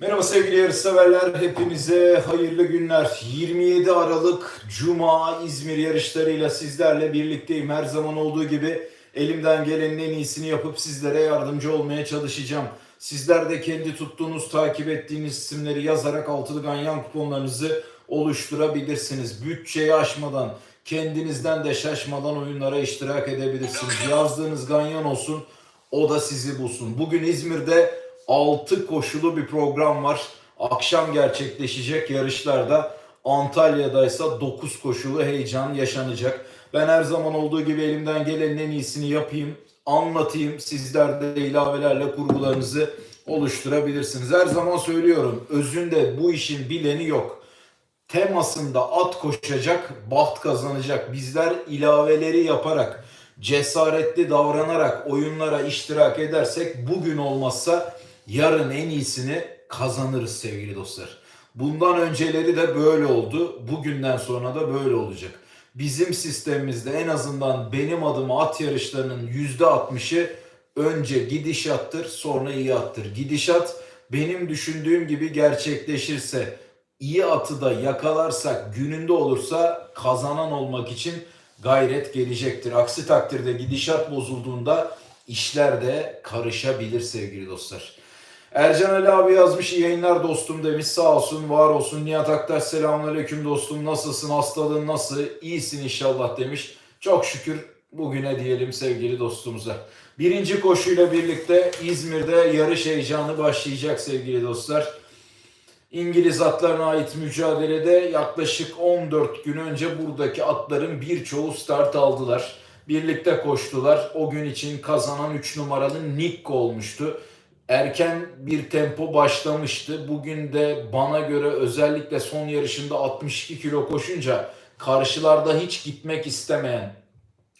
Merhaba sevgili yarışseverler, hepinize hayırlı günler. 27 Aralık Cuma İzmir yarışlarıyla sizlerle birlikteyim. Her zaman olduğu gibi elimden gelenin en iyisini yapıp sizlere yardımcı olmaya çalışacağım. Sizler de kendi tuttuğunuz, takip ettiğiniz isimleri yazarak altılı ganyan kuponlarınızı oluşturabilirsiniz. Bütçeyi aşmadan, kendinizden de şaşmadan oyunlara iştirak edebilirsiniz. Yazdığınız ganyan olsun, o da sizi bulsun. Bugün İzmir'de 6 koşulu bir program var. Akşam gerçekleşecek yarışlarda Antalya'da ise 9 koşulu heyecan yaşanacak. Ben her zaman olduğu gibi elimden gelenin en iyisini yapayım, anlatayım. Sizler de ilavelerle kurgularınızı oluşturabilirsiniz. Her zaman söylüyorum, özünde bu işin bileni yok. Temasında at koşacak, baht kazanacak. Bizler ilaveleri yaparak, cesaretli davranarak oyunlara iştirak edersek bugün olmazsa yarın en iyisini kazanırız sevgili dostlar. Bundan önceleri de böyle oldu. Bugünden sonra da böyle olacak. Bizim sistemimizde en azından benim adıma at yarışlarının %60'ı önce gidişattır sonra iyi attır. Gidişat benim düşündüğüm gibi gerçekleşirse iyi atı da yakalarsak gününde olursa kazanan olmak için gayret gelecektir. Aksi takdirde gidişat bozulduğunda işler de karışabilir sevgili dostlar. Ercan Ali abi yazmış iyi yayınlar dostum demiş sağ olsun var olsun. Nihat Aktaş selamünaleyküm dostum nasılsın hastalığın nasıl iyisin inşallah demiş. Çok şükür bugüne diyelim sevgili dostumuza. Birinci koşuyla birlikte İzmir'de yarış heyecanı başlayacak sevgili dostlar. İngiliz atlarına ait mücadelede yaklaşık 14 gün önce buradaki atların birçoğu start aldılar. Birlikte koştular. O gün için kazanan 3 numaralı Nick olmuştu. Erken bir tempo başlamıştı. Bugün de bana göre özellikle son yarışında 62 kilo koşunca karşılarda hiç gitmek istemeyen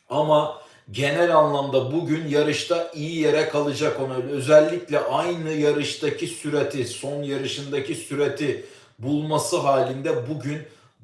ama genel anlamda bugün yarışta iyi yere kalacak ona. Özellikle aynı yarıştaki sürati, son yarışındaki sürati bulması halinde bugün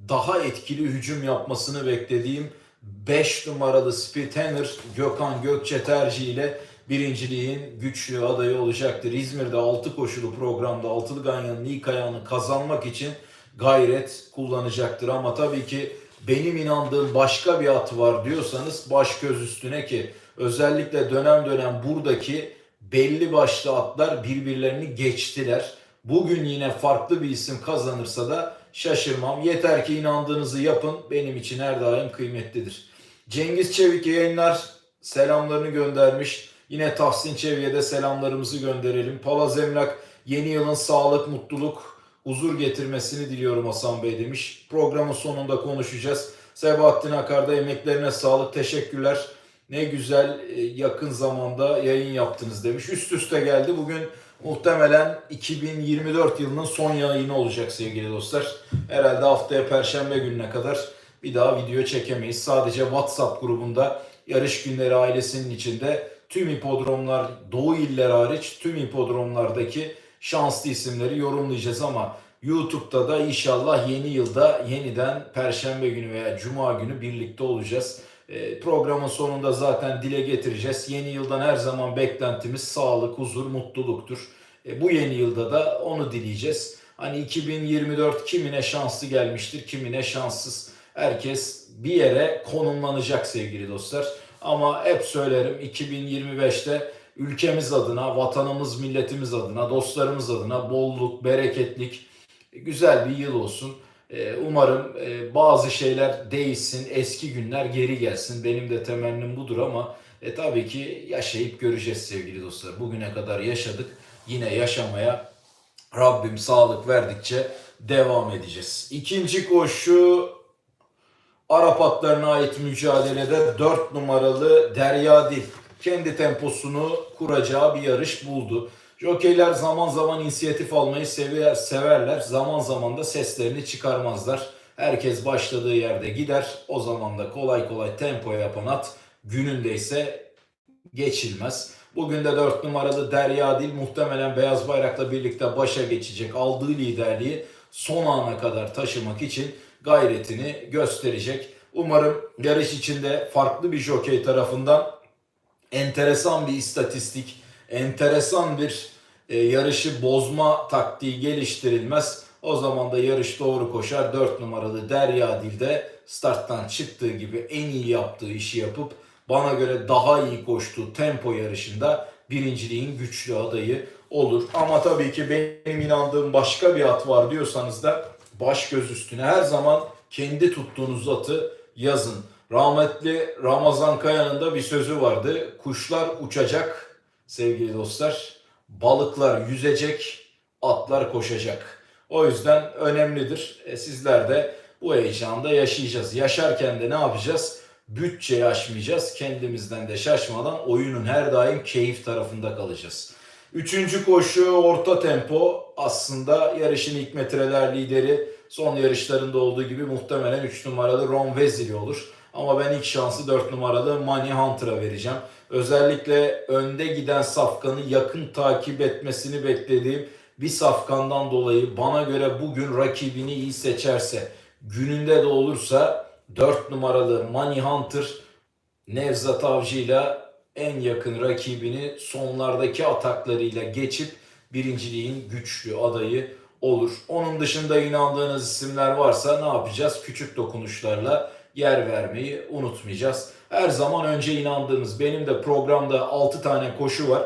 daha etkili hücum yapmasını beklediğim 5 numaralı Spithaner Gökhan Gökçe tercihiyle birinciliğin güçlü adayı olacaktır. İzmir'de 6 koşulu programda Altılı Ganyan'ın ilk ayağını kazanmak için gayret kullanacaktır. Ama tabii ki benim inandığım başka bir at var diyorsanız baş göz üstüne ki özellikle dönem dönem buradaki belli başlı atlar birbirlerini geçtiler. Bugün yine farklı bir isim kazanırsa da şaşırmam. Yeter ki inandığınızı yapın. Benim için her daim kıymetlidir. Cengiz Çevik yayınlar selamlarını göndermiş. Yine Tahsin Çevik'e de selamlarımızı gönderelim. Palaz Emlak yeni yılın sağlık, mutluluk, huzur getirmesini diliyorum Hasan Bey demiş. Programın sonunda konuşacağız. Sebahattin Akar'da emeklerine sağlık, teşekkürler. Ne güzel e, yakın zamanda yayın yaptınız demiş. Üst üste geldi. Bugün muhtemelen 2024 yılının son yayını olacak sevgili dostlar. Herhalde haftaya perşembe gününe kadar bir daha video çekemeyiz. Sadece WhatsApp grubunda yarış günleri ailesinin içinde tüm hipodromlar Doğu iller hariç tüm hipodromlardaki şanslı isimleri yorumlayacağız ama YouTube'da da inşallah yeni yılda yeniden Perşembe günü veya Cuma günü birlikte olacağız. E, programın sonunda zaten dile getireceğiz. Yeni yıldan her zaman beklentimiz sağlık, huzur, mutluluktur. E, bu yeni yılda da onu dileyeceğiz. Hani 2024 kimine şanslı gelmiştir, kimine şanssız. Herkes bir yere konumlanacak sevgili dostlar. Ama hep söylerim 2025'te ülkemiz adına, vatanımız, milletimiz adına, dostlarımız adına bolluk, bereketlik, güzel bir yıl olsun. Ee, Umarım e, bazı şeyler değişsin, eski günler geri gelsin. Benim de temennim budur ama e, tabii ki yaşayıp göreceğiz sevgili dostlar. Bugüne kadar yaşadık, yine yaşamaya Rabbim sağlık verdikçe devam edeceğiz. İkinci koşu Arap atlarına ait mücadelede 4 numaralı Derya Dil kendi temposunu kuracağı bir yarış buldu. Jokeyler zaman zaman inisiyatif almayı sever, severler. Zaman zaman da seslerini çıkarmazlar. Herkes başladığı yerde gider. O zaman da kolay kolay tempo yapan at gününde ise geçilmez. Bugün de 4 numaralı Derya Dil muhtemelen Beyaz Bayrak'la birlikte başa geçecek. Aldığı liderliği son ana kadar taşımak için gayretini gösterecek. Umarım yarış içinde farklı bir jokey tarafından enteresan bir istatistik, enteresan bir e, yarışı bozma taktiği geliştirilmez. O zaman da yarış doğru koşar. 4 numaralı Derya Dil'de starttan çıktığı gibi en iyi yaptığı işi yapıp bana göre daha iyi koştuğu tempo yarışında birinciliğin güçlü adayı olur. Ama tabii ki benim inandığım başka bir at var diyorsanız da baş göz üstüne her zaman kendi tuttuğunuz atı yazın. Rahmetli Ramazan Kaya'nın da bir sözü vardı. Kuşlar uçacak sevgili dostlar. Balıklar yüzecek, atlar koşacak. O yüzden önemlidir. E, sizler de bu heyecanda yaşayacağız. Yaşarken de ne yapacağız? Bütçeyi aşmayacağız. Kendimizden de şaşmadan oyunun her daim keyif tarafında kalacağız. Üçüncü koşu orta tempo. Aslında yarışın ilk metreler lideri son yarışlarında olduğu gibi muhtemelen 3 numaralı Ron Vezili olur. Ama ben ilk şansı 4 numaralı Money Hunter'a vereceğim. Özellikle önde giden safkanı yakın takip etmesini beklediğim bir safkandan dolayı bana göre bugün rakibini iyi seçerse, gününde de olursa 4 numaralı Money Hunter Nevzat Avcı'yla en yakın rakibini sonlardaki ataklarıyla geçip birinciliğin güçlü adayı olur. Onun dışında inandığınız isimler varsa ne yapacağız? Küçük dokunuşlarla yer vermeyi unutmayacağız. Her zaman önce inandığımız benim de programda 6 tane koşu var.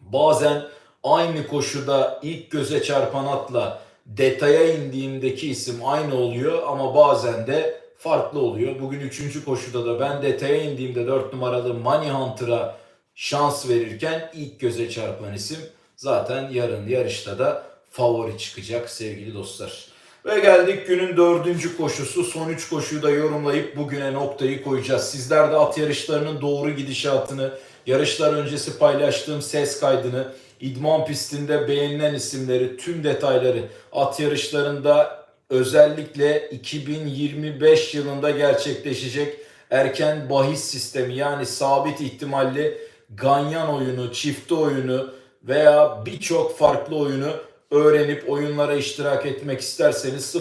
Bazen aynı koşuda ilk göze çarpan atla detaya indiğimdeki isim aynı oluyor ama bazen de farklı oluyor. Bugün 3. koşuda da ben detaya indiğimde 4 numaralı Money Hunter'a şans verirken ilk göze çarpan isim zaten yarın yarışta da favori çıkacak sevgili dostlar. Ve geldik günün dördüncü koşusu. Son üç koşuyu da yorumlayıp bugüne noktayı koyacağız. Sizler de at yarışlarının doğru gidişatını, yarışlar öncesi paylaştığım ses kaydını, idman pistinde beğenilen isimleri, tüm detayları at yarışlarında özellikle 2025 yılında gerçekleşecek erken bahis sistemi yani sabit ihtimalli ganyan oyunu, çifte oyunu veya birçok farklı oyunu öğrenip oyunlara iştirak etmek isterseniz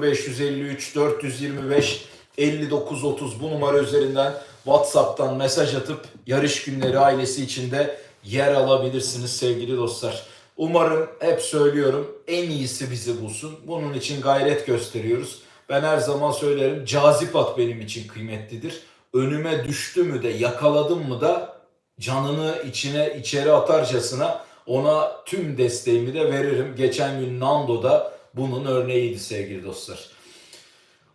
0553 425 5930 bu numara üzerinden WhatsApp'tan mesaj atıp yarış günleri ailesi içinde yer alabilirsiniz sevgili dostlar. Umarım hep söylüyorum en iyisi bizi bulsun. Bunun için gayret gösteriyoruz. Ben her zaman söylerim cazip at benim için kıymetlidir. Önüme düştü mü de yakaladım mı da canını içine içeri atarcasına ona tüm desteğimi de veririm. Geçen gün Nando'da bunun örneğiydi sevgili dostlar.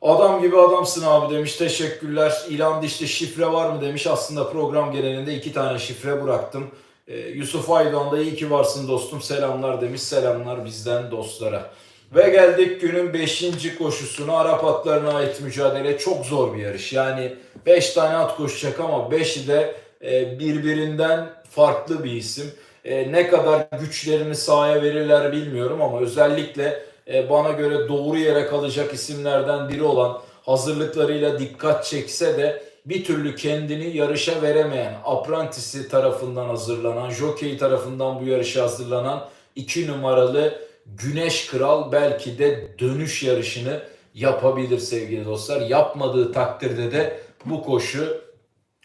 Adam gibi adamsın abi demiş. Teşekkürler. İlan dişli şifre var mı demiş. Aslında program genelinde iki tane şifre bıraktım. Ee, Yusuf Aydoğan da iyi ki varsın dostum. Selamlar demiş. Selamlar bizden dostlara. Ve geldik günün 5. koşusuna. Arap atlarına ait mücadele. Çok zor bir yarış. Yani 5 tane at koşacak ama 5'i de e, birbirinden farklı bir isim. E, ne kadar güçlerini sahaya verirler bilmiyorum ama özellikle e, bana göre doğru yere kalacak isimlerden biri olan hazırlıklarıyla dikkat çekse de bir türlü kendini yarışa veremeyen, aprantisi tarafından hazırlanan, jockey tarafından bu yarışa hazırlanan 2 numaralı Güneş Kral belki de dönüş yarışını yapabilir sevgili dostlar. Yapmadığı takdirde de bu koşu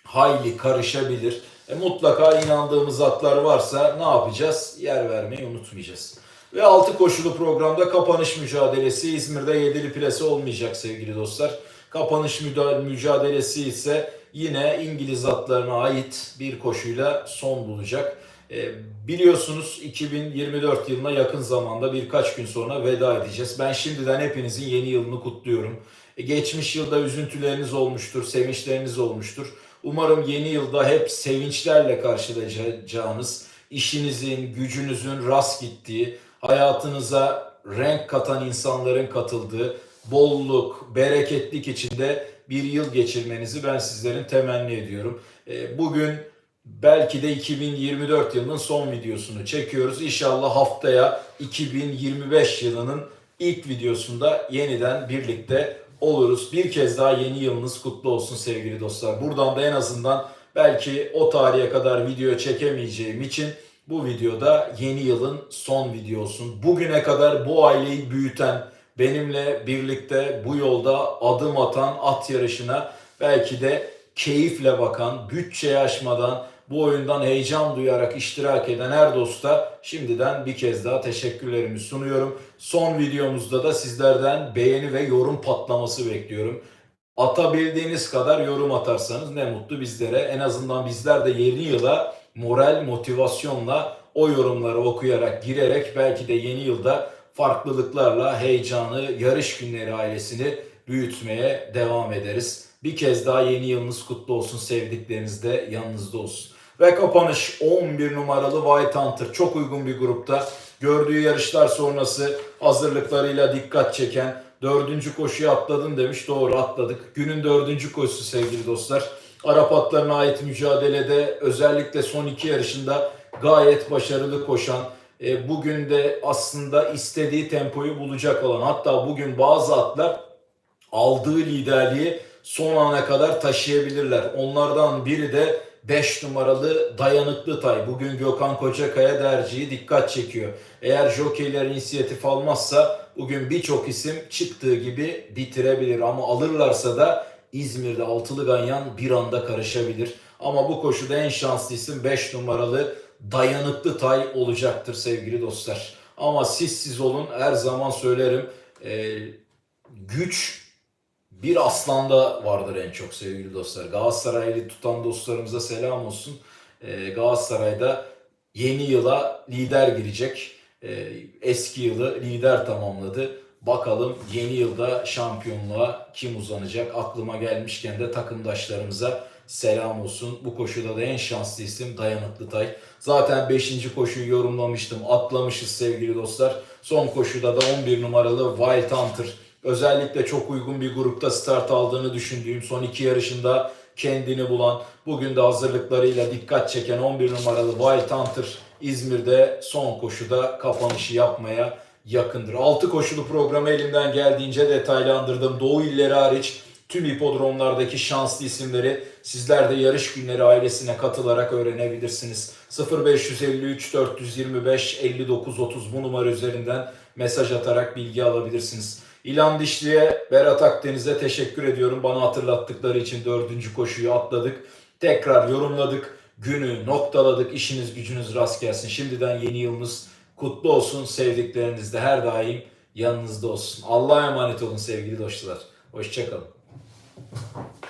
hayli karışabilir. E, mutlaka inandığımız atlar varsa ne yapacağız? Yer vermeyi unutmayacağız. Ve 6 koşulu programda kapanış mücadelesi İzmir'de yedili plase olmayacak sevgili dostlar. Kapanış mücadelesi ise yine İngiliz atlarına ait bir koşuyla son bulacak. E, biliyorsunuz 2024 yılına yakın zamanda birkaç gün sonra veda edeceğiz. Ben şimdiden hepinizin yeni yılını kutluyorum. E, geçmiş yılda üzüntüleriniz olmuştur, sevinçleriniz olmuştur. Umarım yeni yılda hep sevinçlerle karşılayacağınız, işinizin, gücünüzün rast gittiği, hayatınıza renk katan insanların katıldığı, bolluk, bereketlik içinde bir yıl geçirmenizi ben sizlerin temenni ediyorum. E, bugün belki de 2024 yılının son videosunu çekiyoruz. İnşallah haftaya 2025 yılının ilk videosunda yeniden birlikte oluruz. Bir kez daha yeni yılınız kutlu olsun sevgili dostlar. Buradan da en azından belki o tarihe kadar video çekemeyeceğim için bu videoda yeni yılın son videosun. Bugüne kadar bu aileyi büyüten, benimle birlikte bu yolda adım atan at yarışına belki de keyifle bakan, bütçe aşmadan, bu oyundan heyecan duyarak iştirak eden her dosta şimdiden bir kez daha teşekkürlerimi sunuyorum. Son videomuzda da sizlerden beğeni ve yorum patlaması bekliyorum. Atabildiğiniz kadar yorum atarsanız ne mutlu bizlere. En azından bizler de yeni yıla moral, motivasyonla o yorumları okuyarak, girerek belki de yeni yılda farklılıklarla heyecanı, yarış günleri ailesini büyütmeye devam ederiz. Bir kez daha yeni yılınız kutlu olsun, sevdikleriniz de yanınızda olsun. Ve kapanış 11 numaralı White Hunter çok uygun bir grupta. Gördüğü yarışlar sonrası hazırlıklarıyla dikkat çeken dördüncü koşuyu atladın demiş. Doğru atladık. Günün dördüncü koşusu sevgili dostlar. Arap atlarına ait mücadelede özellikle son iki yarışında gayet başarılı koşan, e, bugün de aslında istediği tempoyu bulacak olan hatta bugün bazı atlar aldığı liderliği son ana kadar taşıyabilirler. Onlardan biri de 5 numaralı dayanıklı tay. Bugün Gökhan Kocakaya derciyi dikkat çekiyor. Eğer jokeyler inisiyatif almazsa bugün birçok isim çıktığı gibi bitirebilir. Ama alırlarsa da İzmir'de altılı ganyan bir anda karışabilir. Ama bu koşuda en şanslı isim 5 numaralı dayanıklı tay olacaktır sevgili dostlar. Ama siz siz olun her zaman söylerim. Ee, güç bir aslanda vardır en çok sevgili dostlar. Galatasaraylı tutan dostlarımıza selam olsun. Ee, Galatasaray'da yeni yıla lider girecek. Ee, eski yılı lider tamamladı. Bakalım yeni yılda şampiyonluğa kim uzanacak? Aklıma gelmişken de takımdaşlarımıza selam olsun. Bu koşuda da en şanslı isim Dayanıklı Tay. Zaten 5. koşuyu yorumlamıştım. Atlamışız sevgili dostlar. Son koşuda da 11 numaralı Wild Hunter özellikle çok uygun bir grupta start aldığını düşündüğüm son iki yarışında kendini bulan, bugün de hazırlıklarıyla dikkat çeken 11 numaralı Wild Hunter İzmir'de son koşuda kapanışı yapmaya yakındır. 6 koşulu programı elimden geldiğince detaylandırdım. Doğu illeri hariç tüm hipodromlardaki şanslı isimleri sizler de yarış günleri ailesine katılarak öğrenebilirsiniz. 0553 425 59 30 bu numara üzerinden mesaj atarak bilgi alabilirsiniz. İlan Dişli'ye, Berat Akdeniz'e teşekkür ediyorum. Bana hatırlattıkları için dördüncü koşuyu atladık. Tekrar yorumladık. Günü noktaladık. İşiniz gücünüz rast gelsin. Şimdiden yeni yılınız kutlu olsun. Sevdikleriniz de her daim yanınızda olsun. Allah'a emanet olun sevgili dostlar. Hoşçakalın. Thank you.